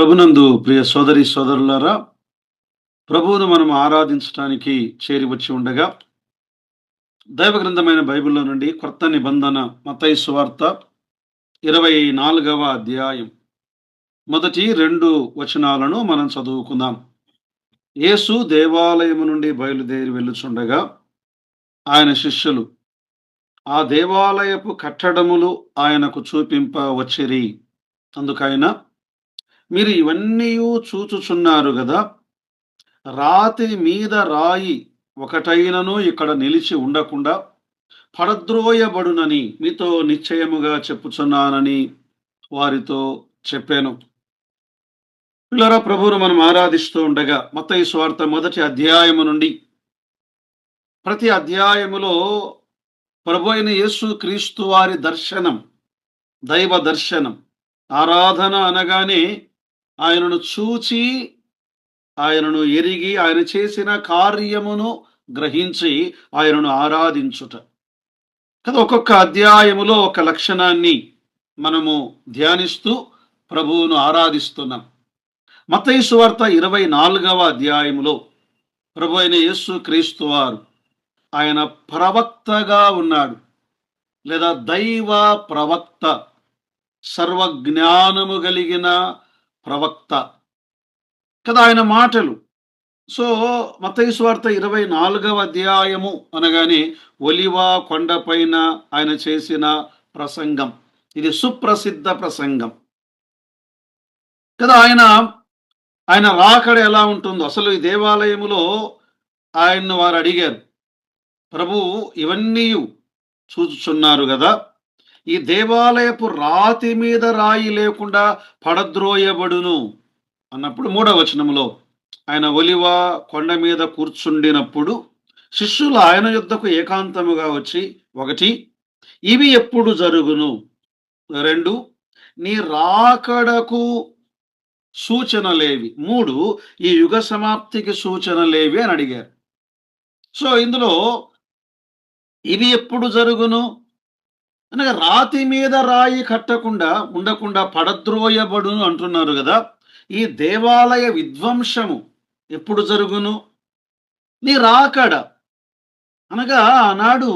ప్రభునందు ప్రియ సోదరి సోదరులారా ప్రభువును మనం ఆరాధించడానికి చేరి వచ్చి ఉండగా దైవ గ్రంథమైన బైబిల్లో నుండి కొత్త నిబంధన మతై సువార్త ఇరవై నాలుగవ అధ్యాయం మొదటి రెండు వచనాలను మనం చదువుకుందాం. యేసు దేవాలయము నుండి బయలుదేరి వెళ్ళుచుండగా ఆయన శిష్యులు ఆ దేవాలయపు కట్టడములు ఆయనకు చూపింప వచ్చిరి. అందుకైనా మీరు ఇవన్నీ చూచుచున్నారు కదా రాతి మీద రాయి ఒకటైనను ఇక్కడ నిలిచి ఉండకుండా పడద్రోయబడునని మీతో నిశ్చయముగా చెప్పుచున్నానని వారితో చెప్పాను. పిల్లరా ప్రభువును మనం ఆరాధిస్తూ ఉండగా మత్తయి స్వార్థ మొదటి అధ్యాయము నుండి ప్రతి అధ్యాయములో ప్రభు అయిన యేసు క్రీస్తు వారి దర్శనం దైవ దర్శనం ఆరాధన అనగానే ఆయనను చూచి ఆయనను ఎరిగి ఆయన చేసిన కార్యమును గ్రహించి ఆయనను ఆరాధించుట. కదా ఒక్కొక్క అధ్యాయములో ఒక లక్షణాన్ని మనము ధ్యానిస్తూ ప్రభువును ఆరాధిస్తున్నాం. మత్తయి వార్త ఇరవై నాలుగవ అధ్యాయములో ప్రభు అయిన యేసు క్రీస్తు వారు ఆయన ప్రవక్తగా ఉన్నాడు లేదా దైవ ప్రవక్త సర్వజ్ఞానము కలిగిన ప్రవక్త. కదా ఆయన మాటలు. సో మత్తయి స్వార్థ ఇరవై నాలుగవ అధ్యాయము అనగానే ఒలివ కొండపైన ఆయన చేసిన ప్రసంగం. ఇది సుప్రసిద్ధ ప్రసంగం. కదా ఆయన ఆయన రాకడ ఎలా ఉంటుందో అసలు ఈ దేవాలయములో ఆయన్ను వారు అడిగారు. ప్రభు ఇవన్నీ చూచుచున్నారు కదా. ఈ దేవాలయపు రాతి మీద రాయి లేకుండా పడద్రోయబడును అన్నప్పుడు మూడవ వచనంలో ఆయన ఒలివ కొండ మీద కూర్చుండినప్పుడు శిష్యులు ఆయన యుద్ధకు ఏకాంతముగా వచ్చి ఒకటి ఇవి ఎప్పుడు జరుగును? రెండు నీ రాకడకు సూచనలేవి. మూడు ఈ యుగ సమాప్తికి సూచనలేవి అని అడిగారు. సో ఇందులో ఇవి ఎప్పుడు జరుగును? అనగా రాతి మీద రాయి కట్టకుండా ఉండకుండా పడద్రోయబడును అంటున్నారు కదా. ఈ దేవాలయ విధ్వంసము ఎప్పుడు జరుగును? నీ రాకడ. అనగా ఆనాడు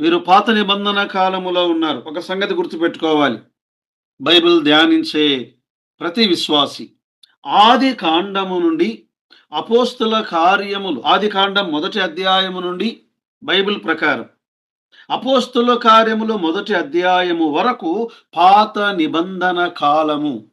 వీరు పాత నిబంధన కాలములో ఉన్నారు. ఒక సంగతి గుర్తుపెట్టుకోవాలి. బైబిల్ ధ్యానించే ప్రతి విశ్వాసి ఆది కాండము నుండి అపోస్తుల కార్యములు ఆది కాండం మొదటి అధ్యాయము నుండి బైబిల్ ప్రకారం అపోస్తుల కార్యములు మొదటి అధ్యాయము వరకు పాత నిబంధన కాలము.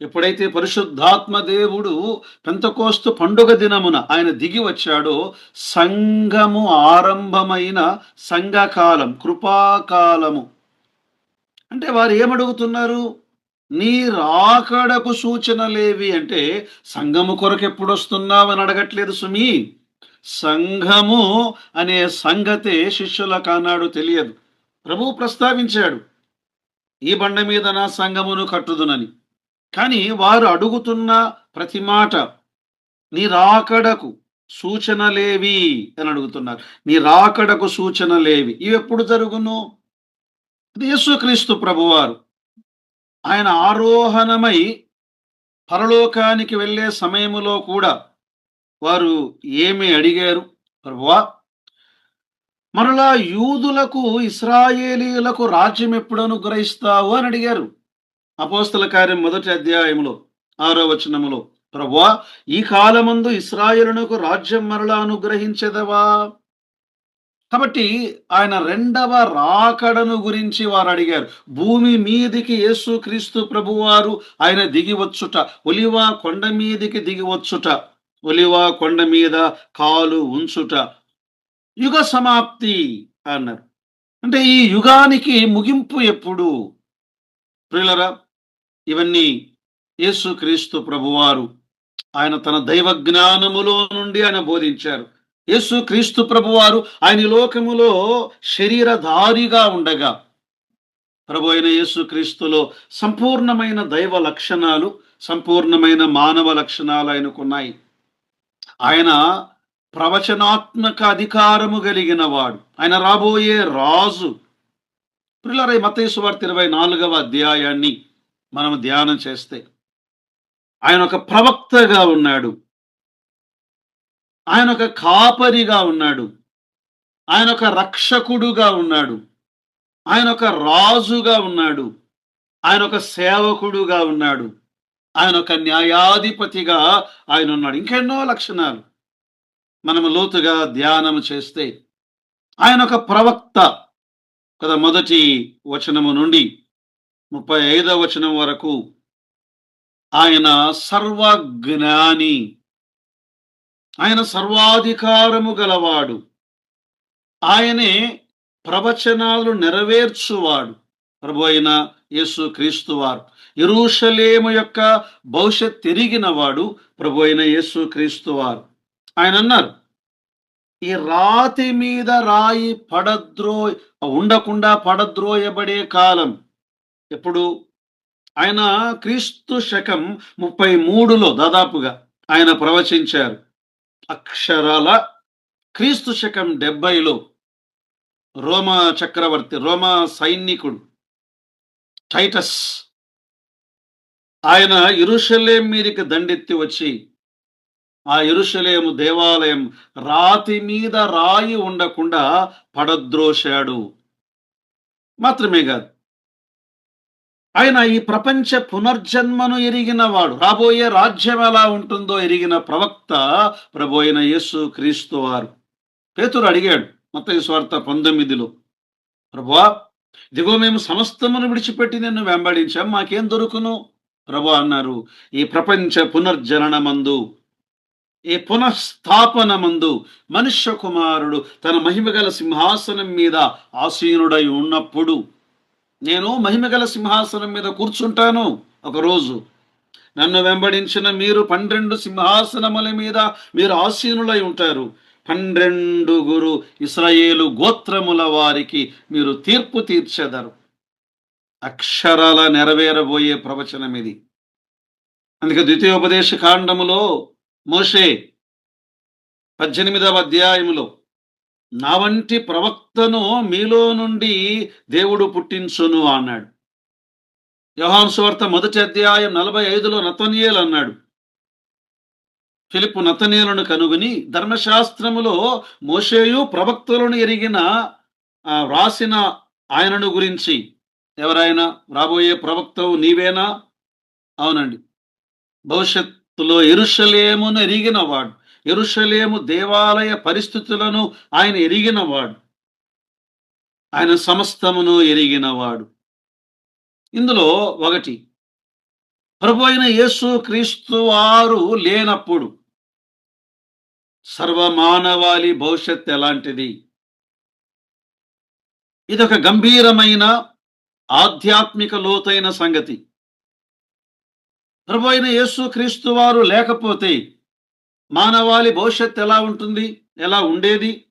ఎప్పుడైతే పరిశుద్ధాత్మ దేవుడు పెంతకోస్తు పండుగ దినమున ఆయన దిగి వచ్చాడో సంఘము ఆరంభమైన సంఘకాలం కృపాకాలము. అంటే వారు ఏమడుగుతున్నారు? నీ రాకడకు సూచనలేవి అంటే సంఘము కొరకు ఎప్పుడు వస్తున్నావు అని అడగట్లేదు సుమీ. సంఘము అనే సంగతే శిష్యులకు ఆనాడు తెలియదు. ప్రభు ప్రస్తావించాడు ఈ బండ మీద నా సంఘమును కట్టుదునని. కానీ వారు అడుగుతున్న ప్రతి మాట నీ రాకడకు సూచనలేవి అని అడుగుతున్నారు. నీ రాకడకు సూచనలేవి ఇవి ఎప్పుడు జరుగును? యేసుక్రీస్తు ప్రభువారు. ఆయన ఆరోహణమై పరలోకానికి వెళ్ళే సమయములో కూడా వారు ఏమి అడిగారు? ప్రభువా మరలా యూదులకు ఇస్రాయేలీలకు రాజ్యం ఎప్పుడు అనుగ్రహిస్తావు అని అడిగారు. అపోస్తల కార్యం మొదటి అధ్యాయములో ఆరో వచనములో ప్రభువా ఈ కాలమందు ఇస్రాయేలునకు రాజ్యం మరలా అనుగ్రహించదవా? కాబట్టి ఆయన రెండవ రాకడను గురించి వారు అడిగారు. భూమి మీదికి యేసు క్రీస్తు ప్రభువారు ఆయన దిగి వచ్చుట ఒలివా కొండ మీదికి దిగివచ్చుట ఒలివా కొండ మీద కాలు ఉంచుట యుగ సమాప్తి అన్నారు. అంటే ఈ యుగానికి ముగింపు ఎప్పుడు? ప్రియులరా ఇవన్నీ యేసుక్రీస్తు ప్రభువారు ఆయన తన దైవ జ్ఞానములో నుండి ఆయన బోధించారు. యేసు క్రీస్తు ప్రభువారు ఆయన లోకములో శరీరధారిగా ఉండగా ప్రభు అయిన యేసు క్రీస్తులో సంపూర్ణమైన దైవ లక్షణాలు సంపూర్ణమైన మానవ లక్షణాలు ఆయనకున్నాయి. ఆయన ప్రవచనాత్మక అధికారము కలిగిన వాడు ఆయన రాబోయే రాజు. పిల్లరై మతేశ్వార్త ఇరవై నాలుగవ అధ్యాయాన్ని మనం ధ్యానం చేస్తే ఆయన ఒక ప్రవక్తగా ఉన్నాడు. ఆయన ఒక కాపరిగా ఉన్నాడు. ఆయన ఒక రక్షకుడుగా ఉన్నాడు. ఆయన ఒక రాజుగా ఉన్నాడు. ఆయన ఒక సేవకుడుగా ఉన్నాడు. ఆయన ఒక న్యాయాధిపతిగా ఆయన ఉన్నాడు ఇంకెన్నో లక్షణాలు. మనము లోతుగా ధ్యానం చేస్తే ఆయన ఒక ప్రవక్త. కదా మొదటి వచనము నుండి ముప్పై ఐదవ వచనం వరకు ఆయన సర్వజ్ఞాని. ఆయన సర్వాధికారము గలవాడు. ఆయనే ప్రవచనాలు నెరవేర్చువాడు. ప్రభు అయిన యేసు క్రీస్తు ఇరుషలేము యొక్క భవిష్యత్ తిరిగిన వాడు ప్రభు అయిన యేసు క్రీస్తు వారు. ఆయన అన్నారు ఈ రాతి మీద రాయి పడద్రో ఉండకుండా పడద్రోయబడే కాలం ఎప్పుడు? ఆయన క్రీస్తు శకం ముప్పై మూడులో దాదాపుగా ఆయన ప్రవచించారు. అక్షరాల క్రీస్తు శకం డెబ్బైలో రోమా చక్రవర్తి రోమా సైనికుడు టైటస్ ఆయన ఇరుషలేం మీదకి దండెత్తి వచ్చి ఆ ఇరుషలేము దేవాలయం రాతి మీద రాయి ఉండకుండా పడద్రోశాడు. మాత్రమే కాదు. ఆయన ఈ ప్రపంచ పునర్జన్మను ఎరిగిన వాడు రాబోయే రాజ్యం ఎలా ఉంటుందో ఎరిగిన ప్రవక్త ప్రభోయిన యేసు క్రీస్తు వారు. పేతురు అడిగాడు మత స్వార్థ పంతొమ్మిదిలో ప్రభువా ఇదిగో మేము సమస్తమును విడిచిపెట్టి నిన్ను వెంబడించాం మాకేం దొరుకును? ప్రభు అన్నారు ఈ ప్రపంచ పునర్జననమందు ఈ పునఃస్థాపన మందు మనుష్య కుమారుడు తన మహిమగల సింహాసనం మీద ఆసీనుడై ఉన్నప్పుడు నేను మహిమగల సింహాసనం మీద కూర్చుంటాను. ఒకరోజు నన్ను వెంబడించిన మీరు పన్నెండు సింహాసనముల మీద మీరు ఆసీనులై ఉంటారు. పన్నెండుగురు ఇస్రాయేలు గోత్రముల వారికి మీరు తీర్పు తీర్చెదరు. అక్షరాల నెరవేరబోయే ప్రవచనం ఇది. అందుకే ద్వితీయోపదేశ కాండములో మోషే పద్దెనిమిదవ అధ్యాయములో నా వంటి ప్రవక్తను మీలో నుండి దేవుడు పుట్టించును అన్నాడు. యోహాను సువార్త మొదటి అధ్యాయం నలభై ఐదులో నతనీయులు అన్నాడు. ఫిలిప్పు నతనీయులను కనుగొని ధర్మశాస్త్రములో మోషేయు ప్రవక్తలను ఎరిగిన వ్రాసిన ఆయనను గురించి ఎవరైనా రాబోయే ప్రవక్తవు నీవేనా? అవునండి. భవిష్యత్తులో ఎరుషలేమును ఎరిగినవాడు ఎరుషలేము దేవాలయ పరిస్థితులను ఆయన ఎరిగినవాడు ఆయన సమస్తమును ఎరిగినవాడు ఇందులో ఒకటి ప్రభు అయిన యేసు క్రీస్తు వారు లేనప్పుడు సర్వమానవాళి భవిష్యత్ ఎలాంటిది? ఇదొక గంభీరమైన ఆధ్యాత్మిక లోతైన సంగతి. ప్రభు అయిన యేసు క్రీస్తు వారు లేకపోతే మానవాళి భవిష్యత్ ఎలా ఉంటుంది? ఎలా ఉండేది?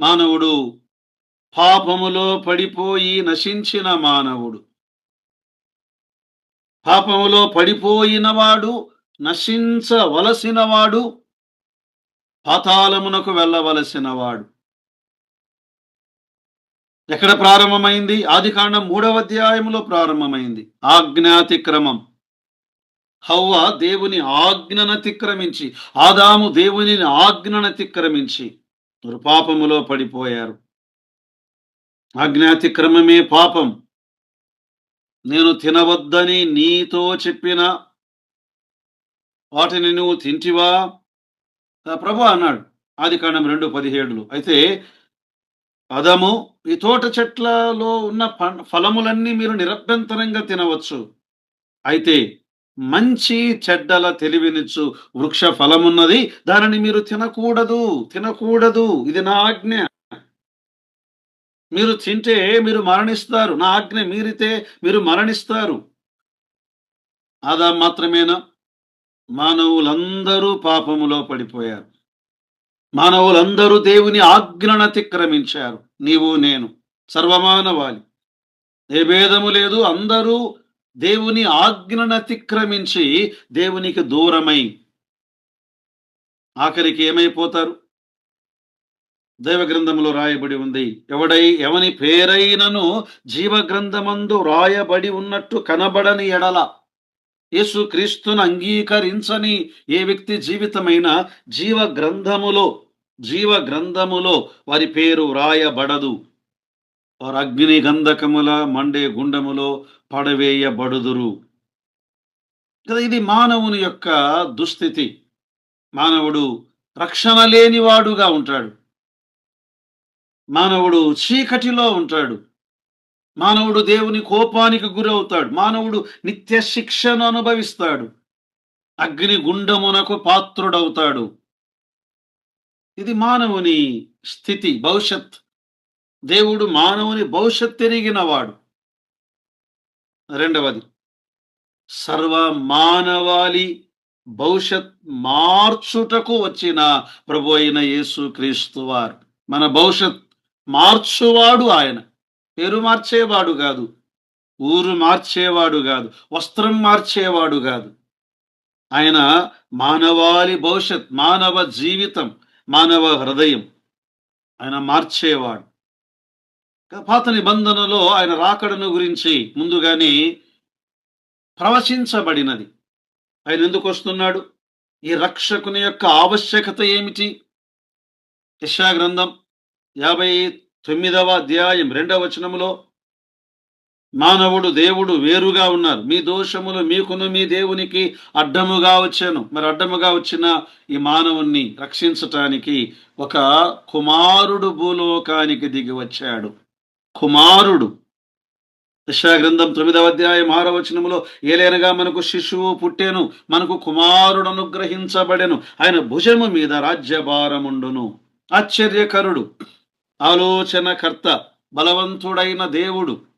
మానవుడు పాపములో పడిపోయి నశించిన మానవుడు. పాపములో పడిపోయినవాడు నశించవలసినవాడు పాతాళమునకు వెళ్ళవలసినవాడు ఎక్కడ ప్రారంభమైంది? ఆదికాండం మూడవ అధ్యాయంలో ప్రారంభమైంది. ఆజ్ఞాతిక్రమం హవ్వ దేవుని ఆజ్ఞనతిక్రమించి ఆదాము దేవుని ఆజ్ఞనతిక్రమించి వారు పాపములో పడిపోయారు. ఆజ్ఞాతిక్రమమే పాపం. నేను తినవద్దని నీతో చెప్పిన వాటిని నువ్వు తింటివా? ప్రభు అన్నాడు. ఆది కాండం రెండు పదిహేడులో. అయితే అదము ఈ తోట చెట్లలో ఉన్న ప- ఫలములన్నీ మీరు నిరభ్యంతరంగా తినవచ్చు. అయితే మంచి చెడ్డల తెలివినిచ్చు వృక్ష ఫలమున్నది దానిని మీరు తినకూడదు తినకూడదు. ఇది నా ఆజ్ఞ. మీరు తింటే మీరు మరణిస్తారు. నా ఆజ్ఞ మీరితే మీరు మరణిస్తారు. అదా మాత్రమేనా? మానవులందరూ పాపములో పడిపోయారు. మానవులందరూ దేవుని ఆజ్ఞను అతిక్రమించారు. నీవు నేను సర్వమానవాళి. ఏ భేదము లేదు. అందరూ దేవుని ఆజ్ఞను అతిక్రమించి దేవునికి దూరమై ఆఖరికి ఏమైపోతారు? దేవగ్రంధములో రాయబడి ఉంది. ఎవడై ఎవని పేరైనను జీవ గ్రంథమందు రాయబడి ఉన్నట్టు కనబడని ఎడల యేసు క్రీస్తును అంగీకరించని ఏ వ్యక్తి జీవితమైన జీవ గ్రంథములో జీవ గ్రంథములో వారి పేరు వ్రాయబడదు. వారు అగ్ని గంధకముల మండే గుండములో పడవేయబడుదురు. కదా ఇది మానవుని యొక్క దుస్థితి. మానవుడు రక్షణ లేనివాడుగా ఉంటాడు. మానవుడు చీకటిలో ఉంటాడు. మానవుడు దేవుని కోపానికి గురవుతాడు. మానవుడు నిత్య శిక్షను అనుభవిస్తాడు. అగ్ని గుండమునకు పాత్రుడవుతాడు. ఇది మానవుని స్థితి భవిష్యత్. దేవుడు మానవుని భవిష్యత్ తిరిగినవాడు రెండవది సర్వ మానవాళి భవిష్యత్ మార్చుటకు వచ్చిన ప్రభు అయిన యేసు క్రీస్తు వారు. మన భవిష్యత్ మార్చువాడు ఆయన. పేరు మార్చేవాడు కాదు ఊరు మార్చేవాడు కాదు వస్త్రం మార్చేవాడు కాదు. ఆయన మానవాళి భవిష్యత్ మానవ జీవితం మానవ హృదయం. ఆయన మార్చేవాడు. పాత నిబంధనలో ఆయన రాకడను గురించి ముందుగానే ప్రవచించబడినది. ఆయన ఎందుకు వస్తున్నాడు? ఈ రక్షకుని యొక్క ఆవశ్యకత ఏమిటి? యశా గ్రంథం యాభై తొమ్మిదవ అధ్యాయం రెండవ వచనములో మానవుడు దేవుడు వేరుగా ఉన్నారు. మీ దోషములు మీకును మీ దేవునికి అడ్డముగా వచ్చాను. మరి అడ్డముగా వచ్చిన ఈ మానవుణ్ణి రక్షించటానికి ఒక కుమారుడు భూలోకానికి దిగి వచ్చాడు. కుమారుడు. గ్రంథం తొమ్మిదవ అధ్యాయం ఆరవచనములో ఏలేనగా మనకు శిశువు పుట్టెను మనకు కుమారుడు అనుగ్రహించబడెను ఆయన భుజము మీద రాజ్యభారముండును. ఆశ్చర్యకరుడు. ఆలోచనకర్త బలవంతుడైన దేవుడు.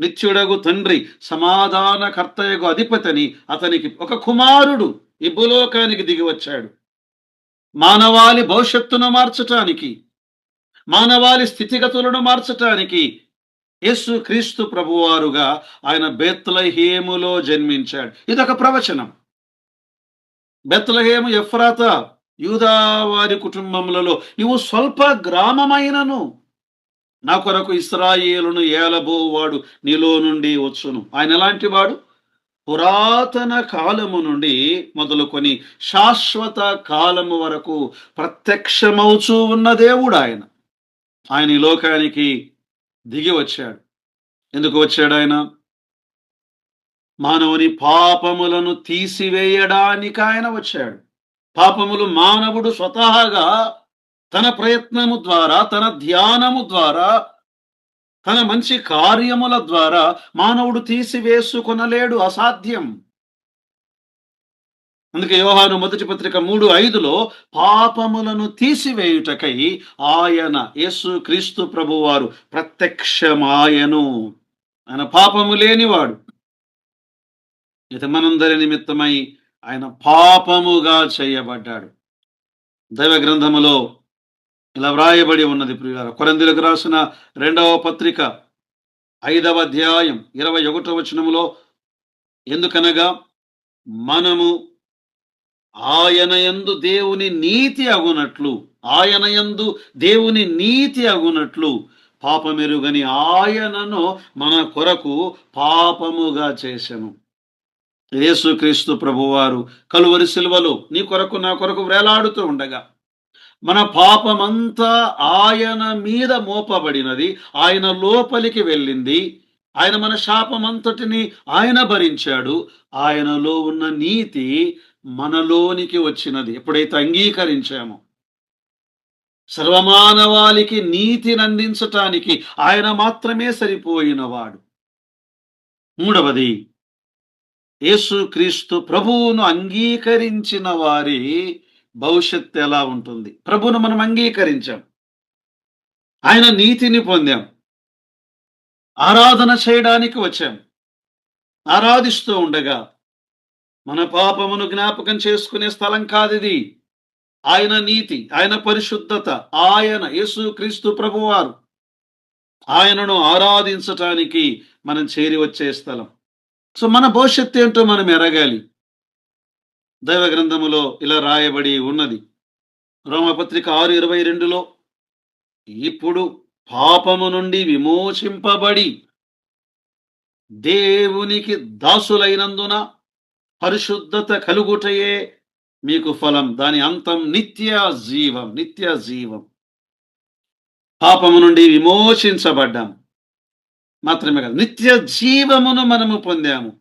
నిత్యుడగు తండ్రి సమాధానకర్తయగు అధిపతిని అతనికి ఒక కుమారుడు ఈ భూలోకానికి దిగి వచ్చాడు. మానవాళి భవిష్యత్తును మార్చటానికి మానవాళి స్థితిగతులను మార్చటానికి యేసు క్రీస్తు ప్రభువారుగా ఆయన బెత్లహేములో జన్మించాడు. ఇదొక ప్రవచనం. బెత్లహేము ఎఫ్రాత యూదావారి కుటుంబములలో నీవు స్వల్ప గ్రామమైనను. నా కొరకు ఇస్రాయేలును ఏలబోవాడు నీలో నుండి వచ్చును. ఆయన ఎలాంటి వాడు? పురాతన కాలము నుండి మొదలుకొని శాశ్వత కాలము వరకు ప్రత్యక్షమవుచూ ఉన్న దేవుడు ఆయన. ఆయన ఈ లోకానికి దిగి వచ్చాడు. ఎందుకు వచ్చాడు ఆయన? మానవుని పాపములను తీసివేయడానికి ఆయన వచ్చాడు. పాపములు మానవుడు స్వతహాగా తన ప్రయత్నము ద్వారా తన ధ్యానము ద్వారా తన మంచి కార్యముల ద్వారా మానవుడు తీసివేసుకొనలేడు అసాధ్యం. అందుకే యోహాను మొదటి పత్రిక మూడు ఐదులో పాపములను తీసివేయుటకై ఆయన యేసు క్రీస్తు ప్రభువారు ప్రత్యక్షమాయను. ఆయన పాపము లేనివాడు. ఇది మనందరి నిమిత్తమై ఆయన పాపముగా చేయబడ్డాడు. దైవ గ్రంథములో ఇలా వ్రాయబడి ఉన్నది ప్రియుల కొరందులకు రాసిన రెండవ పత్రిక ఐదవ అధ్యాయం ఇరవై ఒకటవ వచనంలో ఎందుకనగా మనము ఆయన యందు దేవుని నీతి అగునట్లు ఆయన యందు దేవుని నీతి అగునట్లు పాపమెరుగని ఆయనను మన కొరకు పాపముగా చేశాను యేసుక్రీస్తు ప్రభువారు కలువరి సిలువలో నీ కొరకు నా కొరకు వేలాడుతూ ఉండగా మన పాపమంతా ఆయన మీద మోపబడినది ఆయన లోపలికి వెళ్ళింది. ఆయన మన శాపమంతటిని ఆయన భరించాడు. ఆయనలో ఉన్న నీతి మనలోనికి వచ్చినది. ఎప్పుడైతే అంగీకరించామో సర్వమానవాళికి నీతిని అందించటానికి ఆయన మాత్రమే సరిపోయినవాడు. మూడవది యేసు క్రీస్తు ప్రభువును అంగీకరించిన వారి భవిష్యత్తు ఎలా ఉంటుంది? ప్రభును మనం అంగీకరించాం. ఆయన నీతిని పొందాం. ఆరాధన చేయడానికి వచ్చాం. ఆరాధిస్తూ ఉండగా మన పాపమును జ్ఞాపకం చేసుకునే స్థలం కాదు ఇది ఆయన నీతి ఆయన పరిశుద్ధత ఆయన యేసు క్రీస్తు ప్రభువారు. ఆయనను ఆరాధించటానికి మనం చేరి వచ్చే స్థలం. సో మన భవిష్యత్తు ఏంటో మనం ఎరగాలి. దైవ గ్రంథములో ఇలా రాయబడి ఉన్నది. రోమపత్రిక ఆరు ఇరవై రెండులో ఇప్పుడు పాపము నుండి విమోచింపబడి దేవునికి దాసులైనందున పరిశుద్ధత కలుగుటయే మీకు ఫలం. దాని అంతం నిత్య జీవం నిత్య జీవం. పాపము నుండి విమోచించబడ్డాము. మాత్రమే కాదు నిత్య జీవమును మనము పొందాము.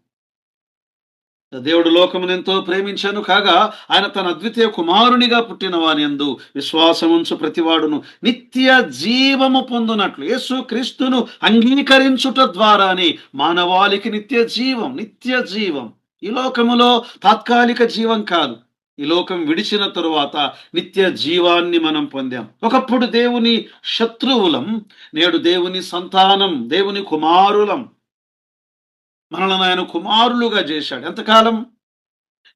దేవుడు లోకమునెంతో ప్రేమించాను కాగా ఆయన తన అద్వితీయ కుమారునిగా పుట్టిన వాని ఎందు విశ్వాసముంచు ప్రతివాడును నిత్య జీవము పొందునట్లు యేసు క్రీస్తును అంగీకరించుట ద్వారానే మానవాళికి నిత్య జీవం నిత్య జీవం. ఈ లోకములో తాత్కాలిక జీవం కాదు. ఈ లోకం విడిచిన తరువాత నిత్య జీవాన్ని మనం పొందాం. ఒకప్పుడు దేవుని శత్రువులం నేడు దేవుని సంతానం దేవుని కుమారులం. మనలను ఆయన కుమారులుగా చేశాడు. ఎంతకాలం?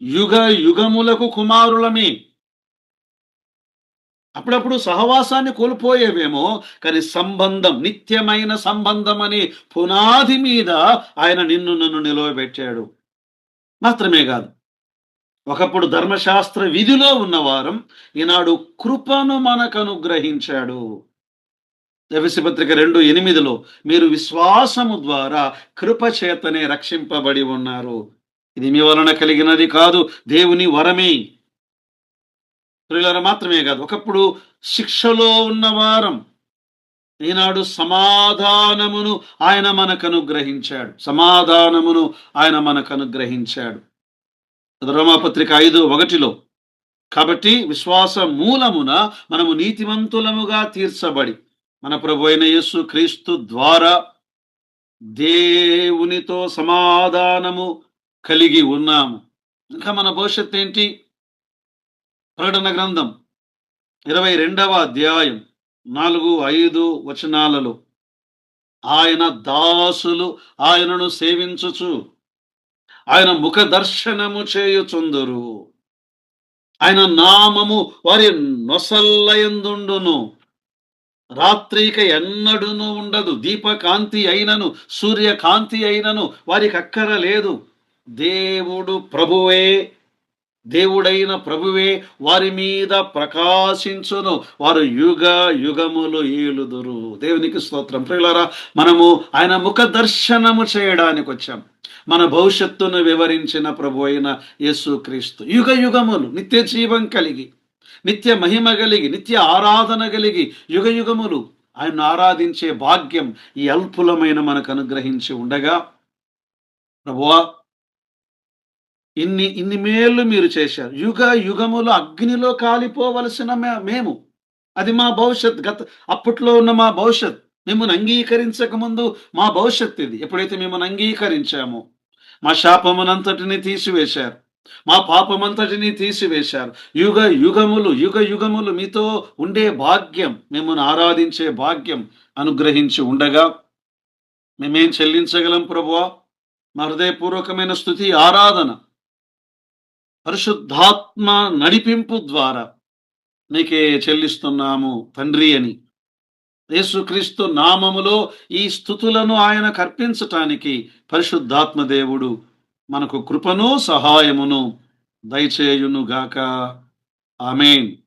యుగ యుగములకు కుమారులమే. అప్పుడప్పుడు సహవాసాన్ని కోల్పోయేవేమో కానీ సంబంధం నిత్యమైన సంబంధం అనే పునాది మీద ఆయన నిన్ను నన్ను నిలవబెట్టాడు. మాత్రమే కాదు ఒకప్పుడు ధర్మశాస్త్ర విధిలో ఉన్నవారం ఈనాడు కృపను మనకు అనుగ్రహించాడు ఎఫెసి పత్రిక రెండు ఎనిమిదిలో మీరు విశ్వాసము ద్వారా కృపచేతనే రక్షింపబడి ఉన్నారు. ఇది మీ వలన కలిగినది కాదు దేవుని వరమే. ప్రియులారా మాత్రమే కాదు ఒకప్పుడు శిక్షలో ఉన్నవారం ఈనాడు సమాధానమును ఆయన మనకు అనుగ్రహించాడు సమాధానమును ఆయన మనకు అనుగ్రహించాడు రోమాపత్రిక ఐదు ఒకటిలో కాబట్టి విశ్వాస మూలమున మనము నీతిమంతులముగా తీర్చబడి మన ప్రభు అయిన యేసు క్రీస్తు ద్వారా దేవునితో సమాధానము కలిగి ఉన్నాము. ఇంకా మన భవిష్యత్ ఏంటి? ప్రకటన గ్రంథం ఇరవై రెండవ అధ్యాయం నాలుగు ఐదు వచనాలలో ఆయన దాసులు ఆయనను సేవించుచు ఆయన ముఖ దర్శనము చేయుచుందురు. ఆయన నామము వారి నొసల్లయందుండును రాత్రిక ఎన్నడును ఉండదు దీపకాంతి అయినను సూర్యకాంతి అయినను వారికి అక్కర లేదు. దేవుడు ప్రభువే దేవుడైన ప్రభువే వారి మీద ప్రకాశించును వారు యుగ యుగములు ఏలుదురు. దేవునికి స్తోత్రం. ప్రియులారా మనము ఆయన ముఖ దర్శనము చేయడానికి వచ్చాం. మన భవిష్యత్తును వివరించిన ప్రభు అయిన యేసుక్రీస్తు. యుగ యుగములు నిత్య జీవం కలిగి. నిత్య మహిమ కలిగి నిత్య ఆరాధన కలిగి యుగ యుగములు ఆయన ఆరాధించే భాగ్యం ఈ అల్పులమైన మనకు అనుగ్రహించి ఉండగా ప్రభువా ఇన్ని ఇన్ని మేళ్ళు మీరు చేశారు. యుగ యుగములు అగ్నిలో కాలిపోవలసిన మేము. అది మా భవిష్యత్. గత అప్పట్లో ఉన్న మా భవిష్యత్. మిమ్మల్ని అంగీకరించక ముందు మా భవిష్యత్ ఇది. ఎప్పుడైతే మిమ్మల్ని అంగీకరించామో మా శాపమునంతటిని తీసివేశారు. మా పాపమంతటిని తీసివేశారు. యుగ యుగములు యుగ యుగములు మీతో ఉండే భాగ్యం మిమ్మల్ని ఆరాధించే భాగ్యం అనుగ్రహించి ఉండగా మేమేం చెల్లించగలం ప్రభువా? మా హృదయపూర్వకమైన స్థుతి ఆరాధన పరిశుద్ధాత్మ నడిపింపు ద్వారా నీకే చెల్లిస్తున్నాము తండ్రి అని. యేసుక్రీస్తు నామములో ఈ స్థుతులను ఆయన కర్పించటానికి పరిశుద్ధాత్మ దేవుడు మనకు కృపను సహాయమును దయచేయునుగాక. ఆమెన్.